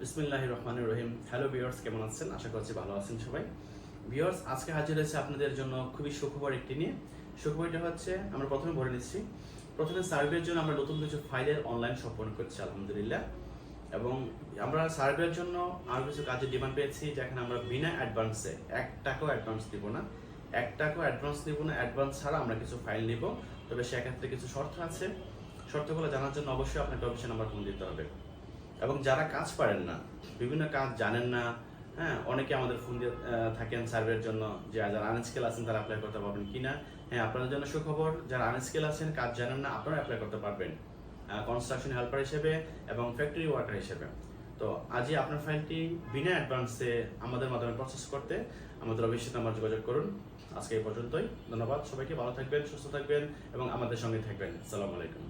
বিসমিল্লাহ রহমান রহিম। Hello viewers কেমন আছেন? আশা করছি ভালো আছেন সবাই। ভিওর্স আজকে হাজির হয়েছে আপনাদের জন্য খুবই সুখবর একটি নিয়ে। সুখবরটা হচ্ছে, আমরা প্রথমে ভরে নিচ্ছি। প্রথমে সার্ভের জন্য আমরা নতুন কিছু ফাইলের অনলাইন সম্পন্ন করছি, আলহামদুলিল্লাহ। এবং আমরা সার্ভের জন্য আরও কিছু কাজের ডিমান্ড পেয়েছি, যেখানে আমরা বিনা অ্যাডভান্সে এক টাকাও অ্যাডভান্স দিব না। এক টাকাও অ্যাডভান্স দিব না অ্যাডভান্স ছাড়া আমরা কিছু ফাইল নিব। তবে সেক্ষেত্রে কিছু শর্ত আছে। শর্তগুলো জানার জন্য অবশ্যই আপনাকে অফিসে নাম্বার ফোন দিতে হবে। এবং যারা কাজ পারেন না, বিভিন্ন কাজ জানেন না হ্যাঁ অনেকে আমাদের ফোন দিয়ে থাকেন সার্ভের জন্য যে যারা আনস্কেল আছেন তারা অ্যাপ্লাই করতে পারবেন কিনা। হ্যাঁ আপনাদের জন্য সুখবর, যারা আনস্কেল আছেন, কাজ জানেন না আপনারা অ্যাপ্লাই করতে পারবেন কনস্ট্রাকশন হেল্পার হিসেবে এবং ফ্যাক্টরি ওয়ার্কার হিসেবে। তো আজই আপনার ফাইলটি বিনা অ্যাডভান্সে আমাদের মাধ্যমে প্রসেস করতে আমাদের অফিসের নাম্বার যোগাযোগ করুন। আজকে এই পর্যন্তই, ধন্যবাদ, সবাইকে ভালো থাকবেন, সুস্থ থাকবেন এবং আমাদের সঙ্গে থাকবেন। আসসালামু আলাইকুম।